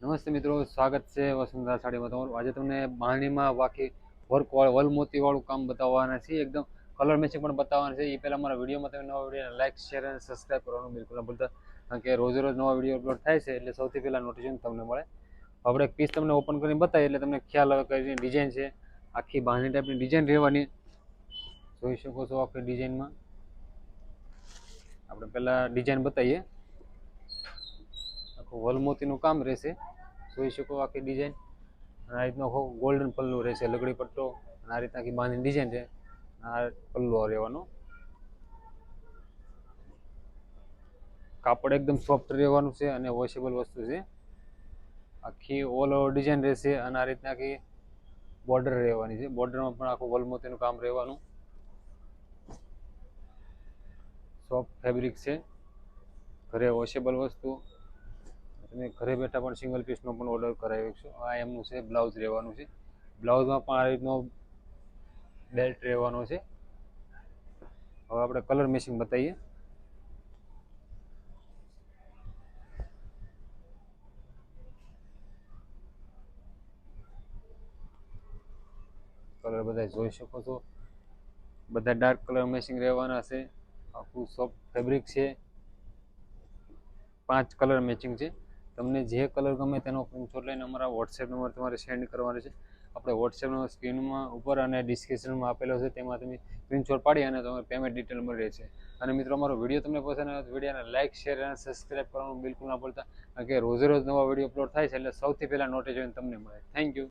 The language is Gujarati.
નમસ્તે મિત્રો, સ્વાગત છે વસુંધરા સાડીમાં તમારું. આજે તમને બાંધણીમાં બાકી વર્ક વલ મોતીવાળું કામ બતાવવાના છે. એકદમ કલર મેચિંગ પણ બતાવવાના છે. એ પહેલાં મારા વિડીયોમાં તમે નવા વીડિયો લાઇક શેર અને સબસ્ક્રાઈબ કરવાનું બિલકુલ ના ભૂલતા. કારણ કે રોજે રોજ નવા વીડિયો અપલોડ થાય છે, એટલે સૌથી પહેલાં નોટિફિકેશન તમને મળે. આપણે એક પીસ તમને ઓપન કરીને બતાવીએ, એટલે તમને ખ્યાલ આવે કઈ ડિઝાઇન છે. આખી બાંધણી ટાઈપની ડિઝાઇન રહેવાની. જોઈ શકો છો આખી ડિઝાઇનમાં આપણે પહેલાં ડિઝાઇન બતાવીએ. આખું વલમોતીનું કામ રહેશે. જોઈ શકો આખી ડિઝાઇન આ રીતનો આખો ગોલ્ડન પલ્લું રહેશે, લગડી પટ્ટો. અને આ રીતના આખી બાંધીની ડિઝાઇન છે. આ પલ્લુ રહેવાનો. કાપડ એકદમ સોફ્ટ રહેવાનું છે અને વોશેબલ વસ્તુ છે. આખી ઓલ ઓવર ડિઝાઇન રહેશે અને આ રીતના આખી બોર્ડર રહેવાની છે. બોર્ડરમાં પણ આખું વલમોતીનું કામ રહેવાનું. સોફ્ટ ફેબ્રિક છે. ઘરે વોશેબલ વસ્તુ. તમે ઘરે બેઠા પણ સિંગલ પીસનો પણ ઓર્ડર કરાવી શકશો આ એમનું છે બ્લાઉઝ રહેવાનું છે. બ્લાઉઝમાં પણ આ રીતનો બેલ્ટ રહેવાનો છે. હવે આપણે કલર મેચિંગ બતાવીએ. કલર બધા જોઈ શકો છો. બધા ડાર્ક કલર મેચિંગ રહેવાના છે. આખું સોફ્ટ ફેબ્રિક છે. પાંચ કલર મેચિંગ છે. તમને જે કલર ગમે તેનો સ્ક્રીનશોટ લઈને અમારા વોટ્સએપ નંબર તમારે સેન્ડ કરવાનો છે. આપણે વોટ્સએપ નંબર સ્ક્રીનમાં ઉપર અને ડિસ્ક્રિપ્શનમાં આપેલો છે, તેમાં તમે સ્ક્રીનશોટ પાડી અને તમારે પેમેન્ટ ડિટેલ મળી રહેશે અને મિત્રો, અમારો વીડિયો તમને પસંદ આવે તો વિડીયોને લાઇક શેર અને સબસ્ક્રાઈબ કરવાનું બિલકુલ ના ભૂલતા. કારણ કે રોજે રોજ નવા વીડિયો અપલોડ થાય છે એટલે સૌથી પહેલાં નોટિફિકેશન તમને મળે. Thank you